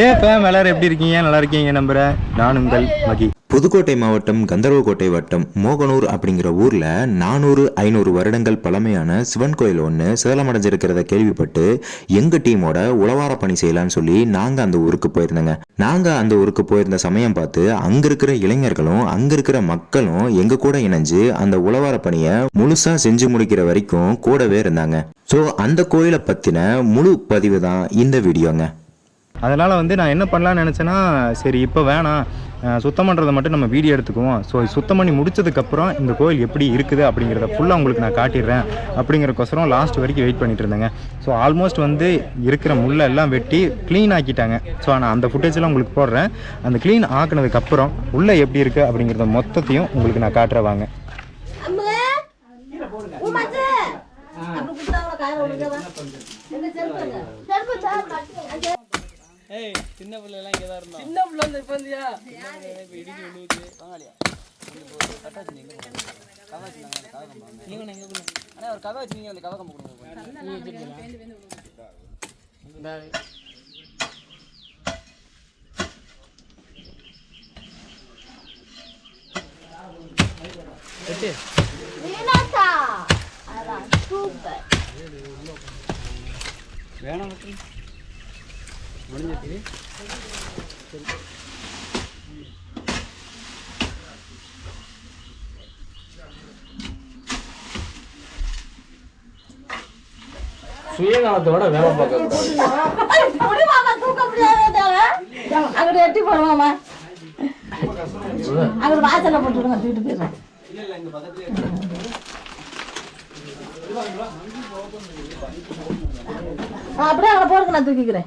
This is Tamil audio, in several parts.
ஏ ஃபேம் எல்லாரும் எப்படி இருக்கீங்க? நல்லா இருக்கீங்க நம்புறேன் நான் உங்கள் மகி. புதுக்கோட்டை மாவட்டம் கந்தர்வக்கோட்டை வட்டம் மோகனூர் அப்படிங்கிற ஊரில் நானூறு ஐநூறு வருடங்கள் பழமையான சிவன் கோயில் ஒன்று சேலமடைஞ்சிருக்கிறத கேள்விப்பட்டு எங்கள் டீமோட உளவார பணி செய்யலான்னு சொல்லி நாங்கள் அந்த ஊருக்கு போயிருந்தோங்க. நாங்கள் அந்த ஊருக்கு போயிருந்த சமயம் பார்த்து அங்கே இருக்கிற இளைஞர்களும் அங்கே இருக்கிற மக்களும் எங்கள் கூட இணைஞ்சு அந்த உளவார பணியை முழுசாக செஞ்சு முடிக்கிற வரைக்கும் கூடவே இருந்தாங்க. ஸோ அந்த கோயிலை பற்றின முழு பதிவு தான் இந்த வீடியோங்க. அதனால் வந்து நான் என்ன பண்ணலாம்னு நினச்சேன்னா சரி இப்போ வேணாம். சுத்தம் பண்ணுறதை மட்டும் நம்ம வீடியோ எடுத்துக்குவோம். ஸோ சுத்தம் பண்ணி முடிச்சதுக்கப்புறம் இந்த கோயில் எப்படி இருக்குது அப்படிங்கிறத ஃபுல்லாக உங்களுக்கு நான் காட்டிடுறேன் அப்படிங்கிறக்கோசரம் லாஸ்ட் வரைக்கும் வெயிட் பண்ணிட்டு இருந்தேங்க. ஸோ ஆல்மோஸ்ட் வந்து இருக்கிற முள்ளை எல்லாம் வெட்டி க்ளீன் ஆக்கிட்டாங்க. ஸோ நான் அந்த ஃபுட்டேஜ்லாம் உங்களுக்கு போடுறேன். அந்த க்ளீன் ஆக்குனதுக்கப்புறம் உள்ளே எப்படி இருக்குது அப்படிங்கிறத மொத்தத்தையும் உங்களுக்கு நான் காட்டுறேன் வாங்க. அம்மா! ஏய் சின்ன பிள்ளை எல்லாம் இங்கே தான் இருந்தோம் சின்ன பிள்ளை வந்து இப்போ வந்தியா? இப்போ இடிஞ்சு விழுவுது. வாங்கலையா ஒரு கதை வச்சுருங்க அந்த கதை கம்ப கொடுங்க மீனாட்சா அதான் சூப்பர். வேணாம் முடிஞ்சிட்டு சுயநலத்தோட வேலை பார்க்க முடி மாமா தூக்க அங்கிட்ட எட்டி போடுவாமா. அங்கிட்ட வாசல்ல போட்டுடுங்க தூக்கிட்டு போயிடுறேன் அப்படியே அங்கே போறதுக்கு நான் தூக்கிக்கிறேன்.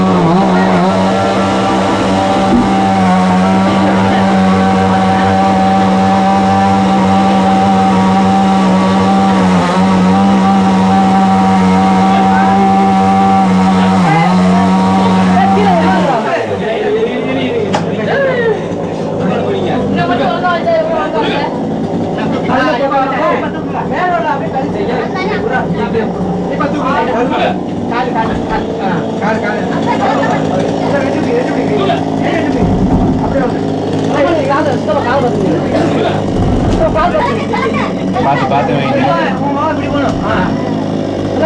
பார்த்து பார்த்து வைங்க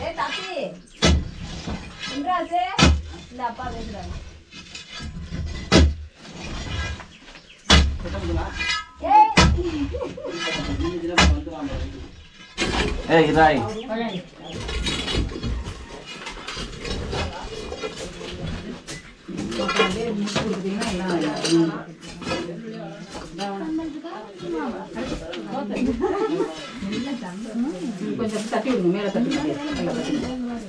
ஏய் தம்பி இன்றாசே இந்த அப்பா பேசுறாங்க ஏய் ஏய் இதாய் கொஞ்சம் தட்டி விடுங்க மேலே தட்டி விடுங்க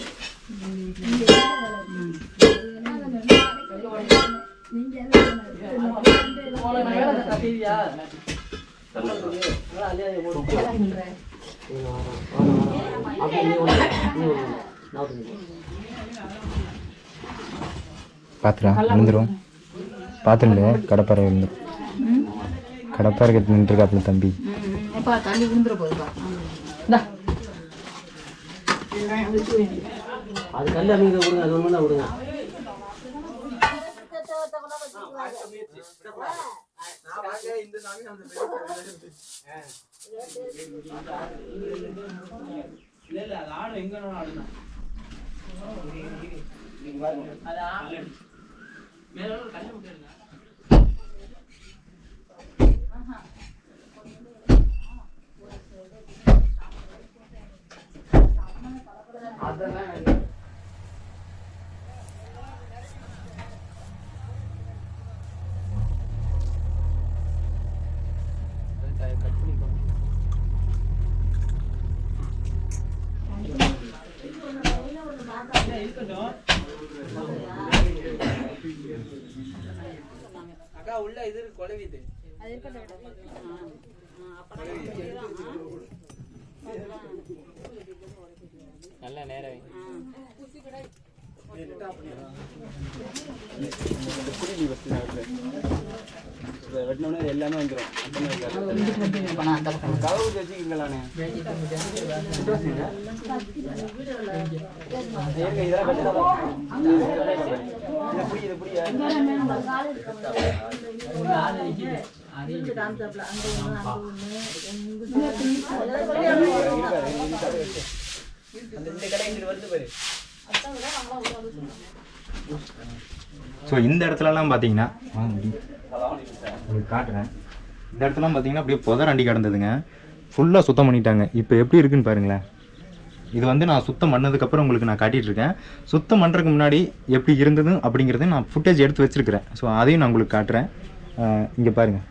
பார்த்துடா விழுந்துரும் பார்த்துருங்க கடப்பாறை விழுந்துரும் கடப்பாறை கட்டி நின்றுருக்காப்புல தம்பி. தள்ளி விழுந்துற போகுதுப்பா இந்தா. அது அமைக்க விடுங்க அது ஒன்று தான் விடுங்க அக்கா உள்ள இது குழவிது நல்ல நேரம். வெட்டினோடனே எல்லாமே வந்துடும் அந்த கதவு வச்சுக்கீங்களாண்ணே இதெல்லாம் அந்த இந்த கடை இங்கிட்டு வருது பாரு. ஸோ இந்த இடத்துலலாம் பார்த்தீங்கன்னா உங்களுக்கு காட்டுறேன். இந்த இடத்துலலாம் பார்த்தீங்கன்னா அப்படியே புதரண்டி கிடந்ததுங்க. ஃபுல்லாக சுத்தம் பண்ணிட்டாங்க. இப்போ எப்படி இருக்குன்னு பாருங்களேன். இது வந்து நான் சுத்தம் பண்ணதுக்கப்புறம் உங்களுக்கு நான் காட்டிகிட்ருக்கேன் இருக்கேன். சுத்தம் பண்ணுறதுக்கு முன்னாடி எப்படி இருந்தது அப்படிங்கிறத நான் ஃபுட்டேஜ் எடுத்து வச்சுருக்கிறேன். ஸோ அதையும் நான் உங்களுக்கு காட்டுறேன். இங்கே பாருங்கள்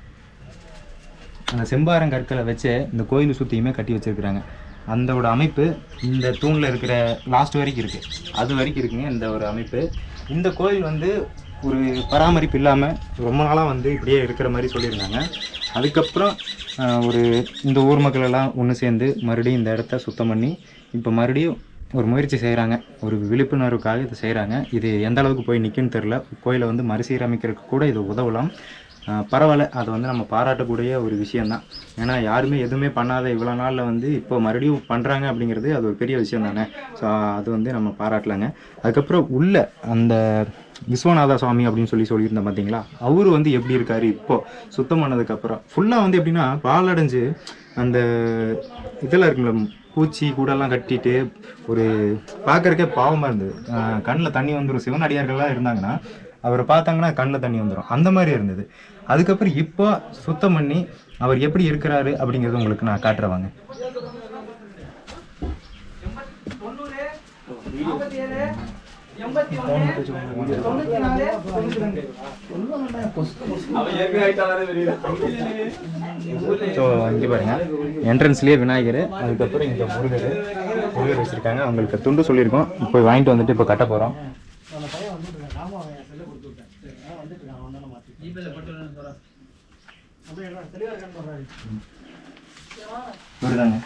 அந்த செம்பாரம் கற்களை வச்சு இந்த கோயில் சுற்றியுமே கட்டி வச்சுருக்குறாங்க. அந்தோட அமைப்பு இந்த தூணில் இருக்கிற லாஸ்ட் வரைக்கும் இருக்குது அது வரைக்கும் இருக்குங்க இந்த ஒரு அமைப்பு. இந்த கோயில் வந்து ஒரு பராமரிப்பு இல்லாமல் ரொம்ப நாளாக வந்து இப்படியே இருக்கிற மாதிரி சொல்லியிருந்தாங்க. அதுக்கப்புறம் ஒரு இந்த ஊர் மக்கள் எல்லாம் ஒன்று சேர்ந்து மறுபடியும் இந்த இடத்த சுத்தம் பண்ணி இப்போ மறுபடியும் ஒரு முயற்சி செய்கிறாங்க ஒரு விழிப்புணர்வுக்காக இதை செய்கிறாங்க இது எந்த அளவுக்கு போய் நிற்குன்னு தெரில கோயிலை வந்து மறுசீரமைக்கிறதுக்கு கூட இது உதவலாம். பரவாயில்ல. அது வந்து நம்ம பாராட்டக்கூடிய ஒரு விஷயந்தான் ஏன்னா யாருமே எதுவுமே பண்ணாத இவ்வளோ நாளில் வந்து இப்போ மறுபடியும் பண்ணுறாங்க அப்படிங்கிறது அது ஒரு பெரிய விஷயம் தானே. ஸோ அது வந்து நம்ம பாராட்டலாங்க. அதுக்கப்புறம் உள்ள அந்த விஸ்வநாத சுவாமி அப்படின்னு சொல்லி சொல்லியிருந்தேன் பார்த்தீங்களா அவர் வந்து எப்படி இருக்காரு இப்போ? சுத்தம் பண்ணதுக்கப்புறம் ஃபுல்லாக வந்து எப்படின்னா பாலடைஞ்சு அந்த இதெல்லாம் இருக்குங்களா பூச்சி கூடெல்லாம் கட்டிட்டு ஒரு பார்க்கறக்கே பாவமாக இருந்தது. கண்ணில் தண்ணி வந்துடும் சிவனடியார்கள்லாம் இருந்தாங்கன்னா அவரை பார்த்தாங்கன்னா கண்ணில் தண்ணி வந்துடும் அந்த மாதிரி இருந்தது. அதுக்கப்புறம் இப்போ சுத்தம் பண்ணி அவர் எப்படி இருக்கிறாரு அப்படிங்கிறது உங்களுக்கு நான் காட்டுறவாங்க ஸோ இங்கே பாருங்க. என்ட்ரன்ஸ்லேயே விநாயகர் அதுக்கப்புறம் இங்கே முருகர். முருகர் வச்சுருக்காங்க. அவங்களுக்கு துண்டு சொல்லியிருக்கோம். இப்போ வாங்கிட்டு வந்துட்டு இப்போ கட்ட போகிறோம் இவருதாங்க.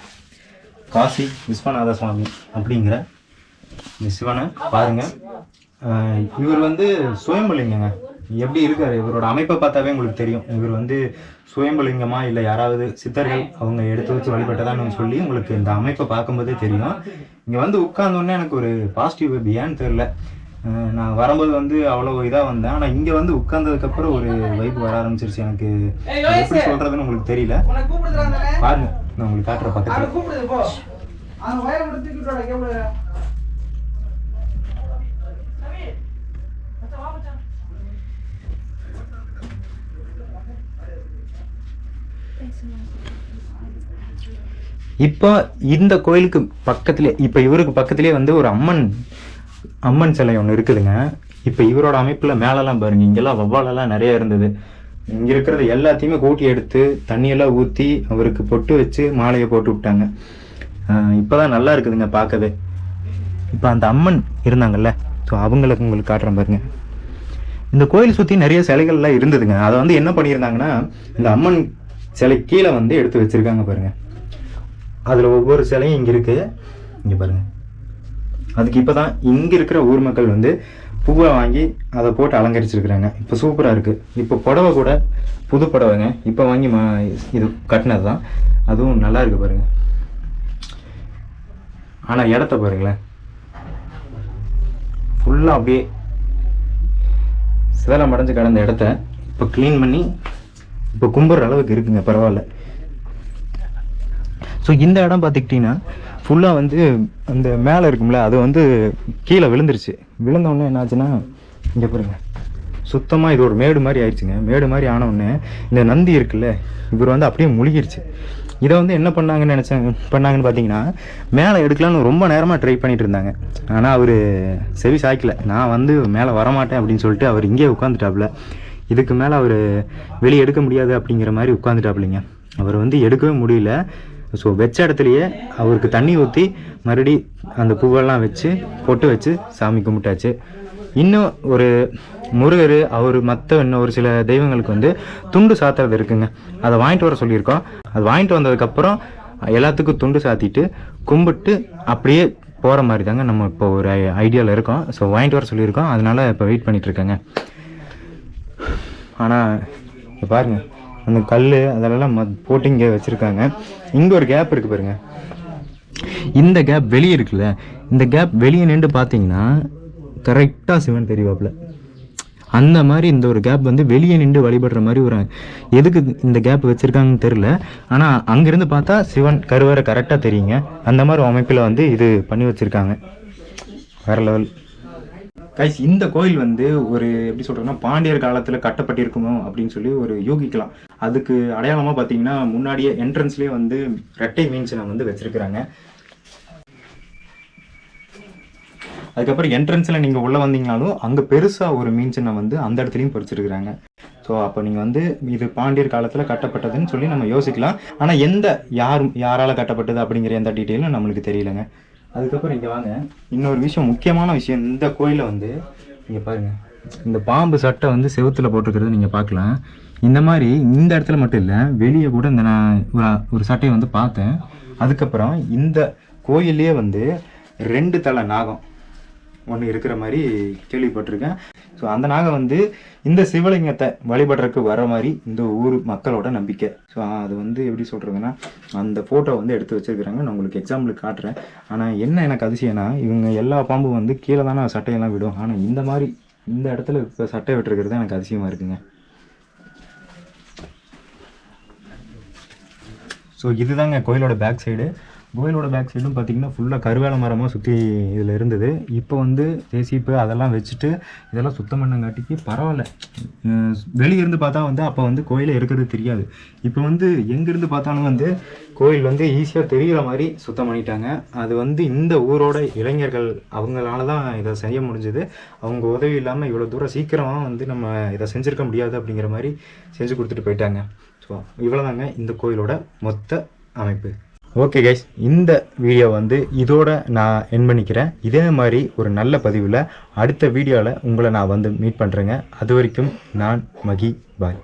காசி விஸ்வநாத சுவாமி அப்படிங்கிற இந்த சிவனை பாருங்க. இவர் வந்து சுயம்பலிங்கங்க. எப்படி இருக்காரு? இவரோட அமைப்பை பார்த்தாவே உங்களுக்கு தெரியும். இவர் வந்து சுயம்பலிங்கமா இல்லை யாராவது சித்தர்கள் அவங்க எடுத்து வச்சு வழிபட்டதான்னு சொல்லி உங்களுக்கு இந்த அமைப்பை பார்க்கும்போதே தெரியும். இங்கே வந்து உட்கார்ந்தோடனே எனக்கு ஒரு பாசிட்டிவ் வைப் ஏன்னு தெரில நான் வரும்போது வந்து அவ்வளோ இதாக வந்தேன். ஆனால் இங்கே வந்து உட்கார்ந்ததுக்கப்புறம் ஒரு வைப் வர ஆரம்பிச்சிருச்சு எனக்கு. எப்படி சொல்கிறதுன்னு உங்களுக்கு தெரியல. பாருங்க நான் உங்களுக்கு காட்டுற பக்கத்தில். இப்போ இந்த கோயிலுக்கு பக்கத்திலே இப்போ இவருக்கு பக்கத்திலே வந்து ஒரு அம்மன் அம்மன் சிலை ஒன்று இருக்குதுங்க. இப்போ இவரோட அமைப்பில் மேலெல்லாம் பாருங்க இங்கெல்லாம் வவ்வாலெல்லாம் நிறைய இருந்தது. இங்கே இருக்கிறது எல்லாத்தையுமே கூட்டி எடுத்து தண்ணியெல்லாம் ஊற்றி அவருக்கு பொட்டு வச்சு மாலையை போட்டு விட்டாங்க. இப்போ தான் நல்லா இருக்குதுங்க பார்க்கவே. இப்போ அந்த அம்மன் இருந்தாங்கல்ல ஸோ அவங்களுக்கு உங்களுக்கு காட்டுறேன் பாருங்க. இந்த கோயில் சுற்றி நிறைய சிலைகள்லாம் இருந்ததுங்க. அதை வந்து என்ன பண்ணியிருந்தாங்கன்னா இந்த அம்மன் சிலை கீழே வந்து எடுத்து வச்சிருக்காங்க பாருங்கள் அதில் ஒவ்வொரு சிலையும் இங்கே இருக்குது இங்கே பாருங்கள் அதுக்கு இப்போ தான் இங்கே இருக்கிற ஊர் மக்கள் வந்து பூவை வாங்கி அதை போட்டு அலங்கரிச்சிருக்கிறாங்க. இப்போ சூப்பராக இருக்குது இப்போ புடவை கூட புது புடவைங்க. இப்போ வாங்கி மா இது கட்டினது தான் அதுவும் நல்லா இருக்குது பாருங்கள் ஆனால் இடத்த பாருங்களேன். ஃபுல்லாக அப்படியே சிதலம் அடைஞ்சு கிடந்த இடத்த இப்போ க்ளீன் பண்ணி இப்போ கும்புற அளவுக்கு இருக்குங்க பரவாயில்ல. ஸோ இந்த இடம் பார்த்துக்கிட்டிங்கன்னா ஃபுல்லாக வந்து அந்த மேலே இருக்கும்ல அது வந்து கீழே விழுந்துருச்சு. விழுந்தோடனே என்னாச்சுன்னா இங்கே பாருங்க. சுத்தமாக இது ஒரு மேடு மாதிரி ஆயிடுச்சுங்க. மேடு மாதிரி ஆனவுடனே இந்த நந்தி இருக்குல்ல இவர் வந்து அப்படியே முழுகிருச்சு. இதை வந்து என்ன பண்ணாங்கன்னு நினச்சாங்க பண்ணாங்கன்னு பார்த்தீங்கன்னா மேலே எடுக்கலான்னு ரொம்ப நேரமாக ட்ரை பண்ணிட்டு இருந்தாங்க. ஆனால் அவர் செவி சாய்க்கல. நான் வந்து மேலே வரமாட்டேன் அப்படின்னு சொல்லிட்டு அவர் இங்கே உட்காந்துட்டாப்புல இதுக்கு மேலே அவர் வெளியே எடுக்க முடியாது அப்படிங்கிற மாதிரி உட்காந்துட்டாப்புலிங்க அவர் வந்து எடுக்கவே முடியல. ஸோ வச்ச இடத்துலையே அவருக்கு தண்ணி ஊற்றி மறுபடி அந்த பூவெல்லாம் வச்சு பொட்டு வச்சு சாமி கும்பிட்டாச்சு. இன்னும் ஒரு முருகர் அவர் மற்ற இன்னும் ஒரு சில தெய்வங்களுக்கு வந்து துண்டு சாத்துறது இருக்குங்க. அதை வாங்கிட்டு வர சொல்லியிருக்கோம். அது வாங்கிட்டு வந்ததுக்கப்புறம் எல்லாத்துக்கும் துண்டு சாத்திட்டு கும்பிட்டு அப்படியே போகிற மாதிரி தாங்க நம்ம இப்போ ஒரு ஐடியாவில் இருக்கோம். ஸோ வாங்கிட்டு வர சொல்லியிருக்கோம். அதனால் இப்போ வெயிட் பண்ணிகிட்ருக்கேங்க ஆனால் இப்போ அந்த கல் அதெல்லாம் மத் போட்டு இங்கே வச்சுருக்காங்க. இங்கே ஒரு கேப் இருக்குது பாருங்க. இந்த கேப் வெளியே இருக்குல்ல இந்த கேப் வெளியே நின்று பார்த்தீங்கன்னா கரெக்டாக சிவன் தெரியவாப்புல அந்த மாதிரி இந்த ஒரு கேப் வந்து வெளியே நின்று வழிபடுற மாதிரி ஒரு எதுக்கு இந்த கேப் வச்சுருக்காங்கன்னு தெரில ஆனால் அங்கேருந்து பார்த்தா சிவன் கருவறை கரெக்டாக தெரியுங்க. அந்த மாதிரி அமைப்பில் வந்து இது பண்ணி வச்சுருக்காங்க. வேறு லெவல் கைஸ் இந்த கோயில் வந்து ஒரு எப்படி சொல்றேன்னா பாண்டியர் காலத்துல கட்டப்பட்டிருக்குமோ அப்படின்னு சொல்லி ஒரு யூகிக்கலாம். அதுக்கு அடையாளமா பார்த்தீங்கன்னா முன்னாடியே என்ட்ரன்ஸ்லயே வந்து ரெட்டை மீன் வந்து வச்சிருக்கிறாங்க. அதுக்கப்புறம் என்ட்ரன்ஸில் நீங்க உள்ள வந்தீங்கனாலும் அங்க பெருசா ஒரு மீன் சின்னம் வந்து அந்த இடத்துலையும் பொறிச்சிருக்கிறாங்க. ஸோ அப்போ நீங்கள் வந்து இது பாண்டியர் காலத்தில் கட்டப்பட்டதுன்னு சொல்லி நம்ம யோசிக்கலாம். ஆனால் எந்த யார் யாரால் கட்டப்பட்டது அப்படிங்கிற எந்த டீட்டெயிலும் நம்மளுக்கு தெரியலங்க. அதுக்கப்புறம் இங்கே வாங்க. இன்னொரு விஷயம் முக்கியமான விஷயம் இந்த கோயிலில் வந்து இங்கே பாருங்கள் இந்த பாம்பு சட்டை வந்து செவுத்துல போட்டிருக்கிறது நீங்கள் பார்க்கலாம். இந்த மாதிரி இந்த இடத்துல மட்டும் இல்லை வெளியே கூட இந்த நான் ஒரு ஒரு சட்டையை வந்து பார்த்தேன். அதுக்கப்புறம் இந்த கோயிலே வந்து ரெண்டு தலை நாகம் ஒன்று இருக்கிற மாதிரி கேள்விப்பட்டிருக்கேன். ஸோ அந்த நாகம் வந்து இந்த சிவலிங்கத்தை வழிபடுறதுக்கு வர மாதிரி இந்த ஊர் மக்களோட நம்பிக்கை. ஸோ அது வந்து எப்படி சொல்கிறதுன்னா அந்த ஃபோட்டோ வந்து எடுத்து வச்சிருக்கிறாங்க. நான் உங்களுக்கு எக்ஸாம்பிளுக்கு காட்டுறேன். ஆனால் என்ன எனக்கு அதிசயம்னா இவங்க எல்லா பாம்பும் வந்து கீழே தானே சட்டையெல்லாம் விடும். ஆனால் இந்த மாதிரி இந்த இடத்துல இப்போ சட்டை விட்டுருக்கிறது எனக்கு அதிசயமாக இருக்குங்க. ஸோ இதுதாங்க கோயிலோட பேக் சைடு கோயிலோட பேக் சைடும் பார்த்தீங்கன்னா ஃபுல்லாக கருவேல மரமாக சுற்றி இதில் இருந்தது. இப்போ வந்து ஜேசிப்பு அதெல்லாம் வச்சுட்டு இதெல்லாம் சுத்தம் பண்ணங்காட்டிக்கு பரவாயில்ல. வெளியிருந்து இருந்து பார்த்தா வந்து அப்போ வந்து கோயிலே இருக்கிறது தெரியாது. இப்போ வந்து எங்கேருந்து பார்த்தாலும் வந்து கோயில் வந்து ஈஸியாக தெரிகிற மாதிரி சுத்தம் பண்ணிட்டாங்க. அது வந்து இந்த ஊரோட இளைஞர்கள் அவங்களால தான் இதை செய்ய முடிஞ்சது. அவங்க உதவி இல்லாமல் இவ்வளோ தூரம் சீக்கிரமாக வந்து நம்ம இதை செஞ்சுருக்க முடியாது அப்படிங்கிற மாதிரி செஞ்சு கொடுத்துட்டு போயிட்டாங்க. ஸோ இவ்வளோதாங்க இந்த கோயிலோட மொத்த அமைப்பு. ஓகே கைஸ் இந்த வீடியோ வந்து இதோட நான் என் பண்ணிக்கிறேன். இதே மாதிரி ஒரு நல்ல பதிவில் அடுத்த வீடியோவில் உங்களை நான் வந்து மீட் பண்ணுறேங்க அது வரைக்கும் நான் மகி பாய்